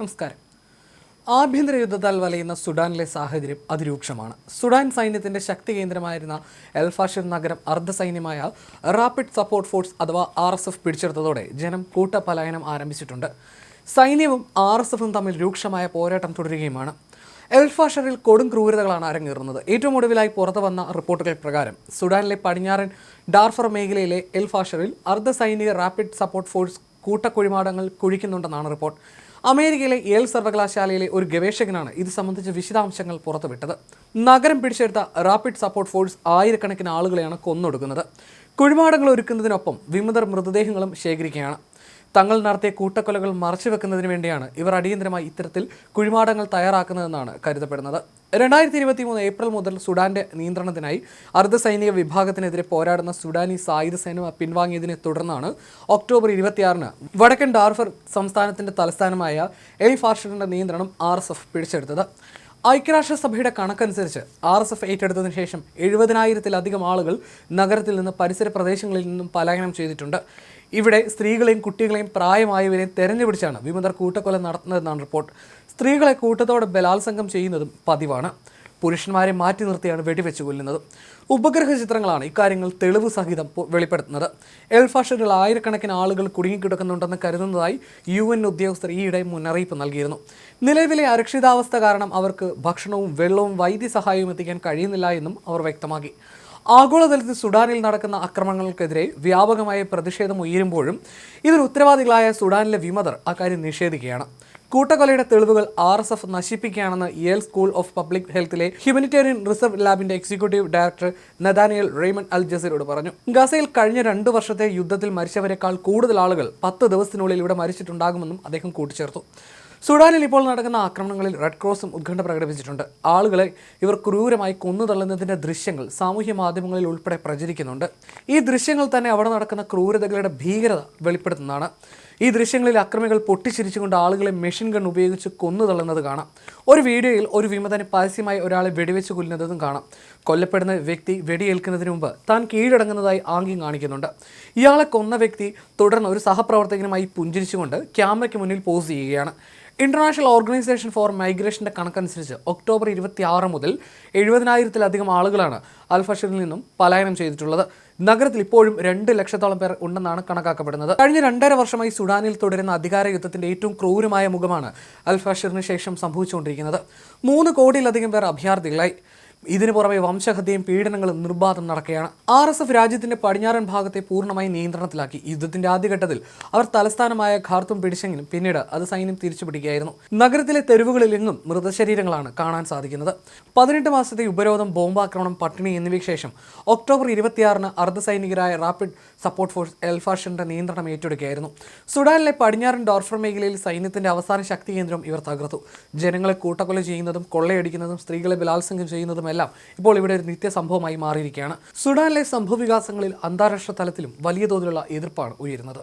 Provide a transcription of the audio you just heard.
നമസ്കാരം. ആഭ്യന്തര യുദ്ധത്താൽ വലയുന്ന സുഡാനിലെ സാഹചര്യം അതിരൂക്ഷമാണ്. സുഡാൻ സൈന്യത്തിന്റെ ശക്തി കേന്ദ്രമായിരുന്ന എൽഫാഷിർ നഗരം അർദ്ധസൈന്യമായ റാപ്പിഡ് സപ്പോർട്ട് ഫോഴ്സ് അഥവാ ആർ എസ് എഫ് പിടിച്ചെടുത്തതോടെ ജനം കൂട്ടപലായനം ആരംഭിച്ചിട്ടുണ്ട്. സൈന്യവും ആർ എസ് എഫും തമ്മിൽ രൂക്ഷമായ പോരാട്ടം തുടരുകയുമാണ്. എൽഫാഷറിൽ കൊടും ക്രൂരതകളാണ് അരങ്ങേറുന്നത്. ഏറ്റവും ഒടുവിലായി പുറത്തു വന്ന റിപ്പോർട്ടുകൾ പ്രകാരം സുഡാനിലെ പടിഞ്ഞാറൻ ഡാർഫർ മേഖലയിലെ എൽഫാഷറിൽ അർദ്ധസൈനിക റാപ്പിഡ് സപ്പോർട്ട് ഫോഴ്സ് കൂട്ടക്കുഴിമാടങ്ങൾ കുഴിക്കുന്നുണ്ടെന്നാണ് റിപ്പോർട്ട്. അമേരിക്കയിലെ യേൽ സർവകലാശാലയിലെ ഒരു ഗവേഷകനാണ് ഇത് സംബന്ധിച്ച വിശദാംശങ്ങൾ പുറത്തുവിട്ടത്. നഗരം പിടിച്ചെടുത്ത റാപ്പിഡ് സപ്പോർട്ട് ഫോഴ്സ് ആയിരക്കണക്കിന് ആളുകളെയാണ് കൊന്നൊടുക്കുന്നത്. കുഴിമാടങ്ങൾ ഒരുക്കുന്നതിനൊപ്പം വിമതർ മൃതദേഹങ്ങളും ശേഖരിക്കുകയാണ്. തങ്ങൾ നടത്തിയ കൂട്ടക്കൊലകൾ മറച്ചുവെക്കുന്നതിന് വേണ്ടിയാണ് ഇവർ അടിയന്തരമായി ഇത്തരത്തിൽ കുഴിമാടങ്ങൾ തയ്യാറാക്കുന്നതെന്നാണ് കരുതപ്പെടുന്നത്. രണ്ടായിരത്തി ഇരുപത്തി മൂന്ന് ഏപ്രിൽ മുതൽ സുഡാന്റെ നിയന്ത്രണത്തിനായി അർദ്ധസൈനിക വിഭാഗത്തിനെതിരെ പോരാടുന്ന സുഡാനി സായുധ സേന പിൻവാങ്ങിയതിനെ തുടർന്നാണ് ഒക്ടോബർ ഇരുപത്തിയാറിന് വടക്കൻ ഡാർഫർ സംസ്ഥാനത്തിന്റെ തലസ്ഥാനമായ എൽ ഫാർഷറിന്റെ നിയന്ത്രണം ആർ എസ് എഫ് പിടിച്ചെടുത്തത്. ഐക്യരാഷ്ട്രസഭയുടെ കണക്കനുസരിച്ച് ആർ എസ് എഫ് ഏറ്റെടുത്തതിനു ശേഷം എഴുപതിനായിരത്തിലധികം ആളുകൾ നഗരത്തിൽ നിന്ന് പരിസര പ്രദേശങ്ങളിൽ നിന്നും പലായനം ചെയ്തിട്ടുണ്ട്. ഇവിടെ സ്ത്രീകളെയും കുട്ടികളെയും പ്രായമായവരെയും തെരഞ്ഞുപിടിച്ചാണ് വിമതർ കൂട്ടക്കൊല നടത്തുന്നതെന്നാണ് റിപ്പോർട്ട്. സ്ത്രീകളെ കൂട്ടത്തോടെ ബലാത്സംഗം ചെയ്യുന്നതും പതിവാണ്. പുരുഷന്മാരെ മാറ്റി നിർത്തിയാണ് വെടിവെച്ച് കൊല്ലുന്നത്. ഉപഗ്രഹ ചിത്രങ്ങളാണ് ഇക്കാര്യങ്ങൾ തെളിവ് സഹിതം വെളിപ്പെടുത്തുന്നത്. എൽഫാഷറിൽ ആയിരക്കണക്കിന് ആളുകൾ കുടുങ്ങിക്കിടക്കുന്നുണ്ടെന്ന് കരുതുന്നതായി യു എൻ ഉദ്യോഗസ്ഥർ ഈയിടെ മുന്നറിയിപ്പ് നൽകിയിരുന്നു. നിലവിലെ അരക്ഷിതാവസ്ഥ കാരണം അവർക്ക് ഭക്ഷണവും വെള്ളവും വൈദ്യസഹായവും എത്തിക്കാൻ കഴിയുന്നില്ല എന്നും അവർ വ്യക്തമാക്കി. ആഗോളതലത്തിൽ സുഡാനിൽ നടക്കുന്ന ആക്രമണങ്ങൾക്കെതിരെ വ്യാപകമായ പ്രതിഷേധം ഉയരുമ്പോഴും ഇതിന് ഉത്തരവാദികളായ സുഡാനിലെ വിമതർ അക്കാര്യം നിഷേധിക്കുകയാണ്. കൂട്ടക്കൊലയുടെ തെളിവുകൾ ആർ എസ് എഫ് നശിപ്പിക്കുകയാണെന്ന് യേൽ സ്കൂൾ ഓഫ് പബ്ലിക് ഹെൽത്തിലെ humanitarian reserve ലാബിന്റെ executive director Nathaniel Raymond Al ജസീറോട് പറഞ്ഞു. ഗസയിൽ കഴിഞ്ഞ രണ്ടു വർഷത്തെ യുദ്ധത്തിൽ മരിച്ചവരെക്കാൾ കൂടുതൽ ആളുകൾ പത്ത് ദിവസത്തിനുള്ളിൽ ഇവിടെ മരിച്ചിട്ടുണ്ടാകുമെന്നും അദ്ദേഹം കൂട്ടിച്ചേർത്തു. സുഡാനിൽ ഇപ്പോൾ നടക്കുന്ന ആക്രമണങ്ങളിൽ റെഡ് ക്രോസും ഉത്കണ്ഠ പ്രകടിപ്പിച്ചിട്ടുണ്ട്. ആളുകളെ ഇവർ ക്രൂരമായി കൊന്നു തള്ളുന്നതിന്റെ ദൃശ്യങ്ങൾ സാമൂഹ്യ മാധ്യമങ്ങളിൽ ഉൾപ്പെടെ പ്രചരിക്കുന്നുണ്ട്. ഈ ദൃശ്യങ്ങൾ തന്നെ അവിടെ നടക്കുന്ന ക്രൂരതകളുടെ ഭീകരത വെളിപ്പെടുത്തുന്നതാണ്. ഈ ദൃശ്യങ്ങളിൽ അക്രമികൾ പൊട്ടിച്ചിരിച്ചുകൊണ്ട് ആളുകളെ മെഷീൻ ഗൺ ഉപയോഗിച്ച് കൊന്നു തള്ളുന്നത് കാണാം. ഒരു വീഡിയോയിൽ ഒരു വിമതന് പരസ്യമായി ഒരാളെ വെടിവെച്ച് കൊല്ലുന്നതും കാണാം. കൊല്ലപ്പെടുന്ന വ്യക്തി വെടിയേൽക്കുന്നതിന് മുമ്പ് താൻ കീഴടങ്ങുന്നതായി ആംഗ്യം കാണിക്കുന്നുണ്ട്. ഇയാളെ കൊന്ന വ്യക്തി തുടർന്ന് ഒരു സഹപ്രവർത്തകനുമായി പുഞ്ചിരിച്ചുകൊണ്ട് ക്യാമറയ്ക്ക് മുന്നിൽ പോസ് ചെയ്യുകയാണ്. ഇന്റർനാഷണൽ ഓർഗനൈസേഷൻ ഫോർ മൈഗ്രേഷന്റെ കണക്കനുസരിച്ച് ഒക്ടോബർ ഇരുപത്തി ആറ് മുതൽ എഴുപതിനായിരത്തിലധികം ആളുകളാണ് അൽഫഷറിൽ നിന്നും പലായനം ചെയ്തിട്ടുള്ളത്. നഗരത്തിൽ ഇപ്പോഴും രണ്ട് ലക്ഷത്തോളം പേർ ഉണ്ടെന്നാണ് കണക്കാക്കപ്പെടുന്നത്. കഴിഞ്ഞ രണ്ടര വർഷമായി സുഡാനിൽ തുടരുന്ന അധികാര യുദ്ധത്തിന്റെ ഏറ്റവും ക്രൂരമായ മുഖമാണ് അൽഫഷറിന് ശേഷം സംഭവിച്ചുകൊണ്ടിരിക്കുന്നത്. മൂന്ന് കോടിയിലധികം പേർ അഭയാർത്ഥികളായി. ഇതിനു പുറമെ വംശഹത്യയും പീഡനങ്ങളും നിർബാധം നടക്കുകയാണ് ആർ എസ് എഫ് രാജ്യത്തിന്റെ പടിഞ്ഞാറൻ ഭാഗത്തെ പൂർണമായി നിയന്ത്രണത്തിലാക്കി. യുദ്ധത്തിന്റെ ആദ്യഘട്ടത്തിൽ അവർ തലസ്ഥാനമായ ഖാർത്തും പിടിച്ചെങ്കിലും പിന്നീട് അത് സൈന്യം തിരിച്ചുപിടിക്കുകയായിരുന്നു. നഗരത്തിലെ തെരുവുകളിലെങ്ങും മൃതശരീരങ്ങളാണ് കാണാൻ സാധിക്കുന്നത്. പതിനെട്ട് മാസത്തെ ഉപരോധം ബോംബാക്രമണം പട്ടിണി എന്നിവയ്ക്ക് ശേഷം ഒക്ടോബർ ഇരുപത്തിയാറിന് അർദ്ധസൈനികരായ റാപ്പിഡ് സപ്പോർട്ട് ഫോഴ്സ് എൽഫാഷന്റെ നിയന്ത്രണം ഏറ്റെടുക്കുകയായിരുന്നു. സുഡാനിലെ പടിഞ്ഞാറൻ ഡോർഫർ മേഖലയിൽ സൈന്യത്തിന്റെ അവസാന ശക്തി കേന്ദ്രം ഇവർ തകർത്തു. ജനങ്ങളെ കൂട്ടക്കൊല ചെയ്യുന്നതും കൊള്ളയടിക്കുന്നതും സ്ത്രീകളെ ബലാത്സംഗം ചെയ്യുന്നതുമെല്ലാം ഇപ്പോൾ ഇവിടെ ഒരു നിത്യസംഭവമായി മാറിയിരിക്കുകയാണ്. സുഡാനിലെ സംഭവവികാസങ്ങളിൽ അന്താരാഷ്ട്ര തലത്തിലും വലിയ തോതിലുള്ള എതിർപ്പാണ് ഉയരുന്നത്.